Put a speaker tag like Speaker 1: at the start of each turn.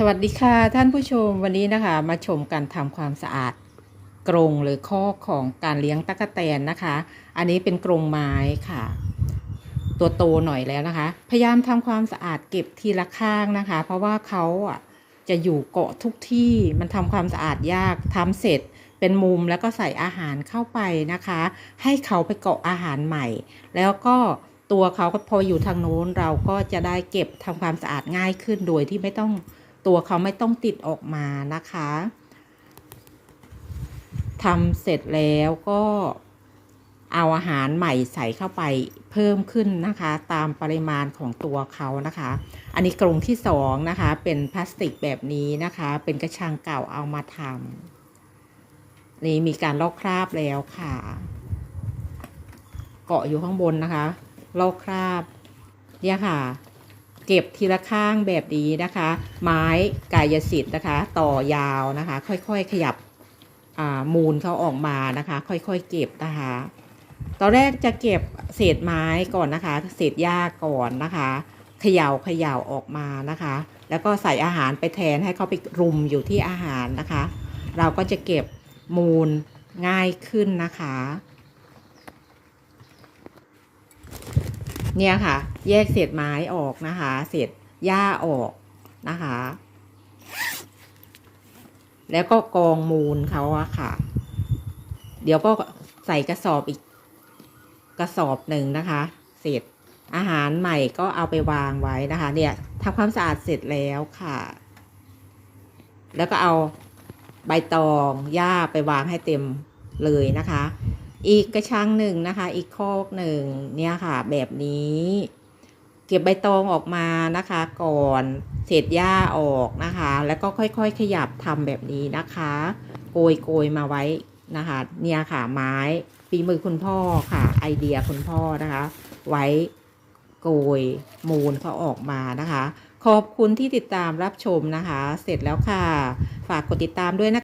Speaker 1: สวัสดีค่ะท่านผู้ชมวันนี้นะคะมาชมการทำความสะอาดกรงหรือคอของการเลี้ยงตั๊กแตนนะคะ อันนี้เป็นกรงไม้ค่ะ ตัวโตหน่อยแล้วนะคะ พยายามทำความสะอาดเก็บทีละข้างนะคะ เพราะว่าเขาอะจะอยู่เกาะทุกที่มันทำความสะอาดยากทำเสร็จเป็นมุมแล้วก็ใส่อาหารเข้าไปนะคะ ให้เขาไปเกาะอาหารใหม่ แล้วก็ตัวเขาก็พออยู่ทางโน้นเราก็จะได้เก็บทำความสะอาดง่ายขึ้นโดยที่ไม่ต้อง ตัวเขาไม่ต้องติดออกมานะคะทำเสร็จแล้วก็เอาอาหารใหม่ใส่เข้าไปเพิ่มขึ้นนะคะ ตามปริมาณของตัวเขานะคะ อันนี้กรงที่สองนะคะ เป็นพลาสติกแบบนี้นะคะ เป็นกระชังเก่าเอามาทำนี่มีการลอกคราบแล้วค่ะ เกาะอยู่ข้างบนนะคะ ลอกคราบเนี่ยค่ะ เก็บทีละข้างแบบนี้นะคะ ไม้กายสิทธิ์นะคะ ต่อยาวนะคะ ค่อยๆขยับมูลเขาออกมานะคะ ค่อยๆเก็บนะคะ ตอนแรกจะเก็บเศษไม้ก่อนนะคะ เศษหญ้าก่อนนะคะเขย่าเขย่าออกมานะคะ แล้วก็ใส่อาหารไปแทนให้เขาไปรุมอยู่ที่อาหารนะคะ เราก็จะเก็บมูลง่ายขึ้นนะคะ เนี่ยค่ะ แยกเศษไม้ออกนะคะ เศษหญ้าออกนะคะ แล้วก็กองมูลเขาอะค่ะ เดี๋ยวก็ใส่กระสอบอีกกระสอบหนึ่งนะคะ เศษอาหารใหม่ก็เอาไปวางไว้นะคะ เนี่ยทำความสะอาดเสร็จแล้วค่ะ แล้วก็เอาใบตองหญ้าไปวางให้เต็มเลยนะคะ อีกกระชังหนึ่งนะคะ อีกคอกหนึ่งเนี่ยค่ะ แบบนี้ เก็บใบตองออกมานะคะ ก่อนเศษหญ้าออกนะคะ แล้วก็ค่อยๆ ขยับทำแบบนี้นะคะ โกยโกยมาไว้นะคะ เนี่ยค่ะไม้ฝีมือคุณพ่อค่ะ ไอเดียคุณพ่อนะคะ ไว้โกยมูลเขาออกมานะคะ ขอบคุณที่ติดตามรับชมนะคะ เสร็จแล้วค่ะ ฝากกดติดตามด้วยนะคะ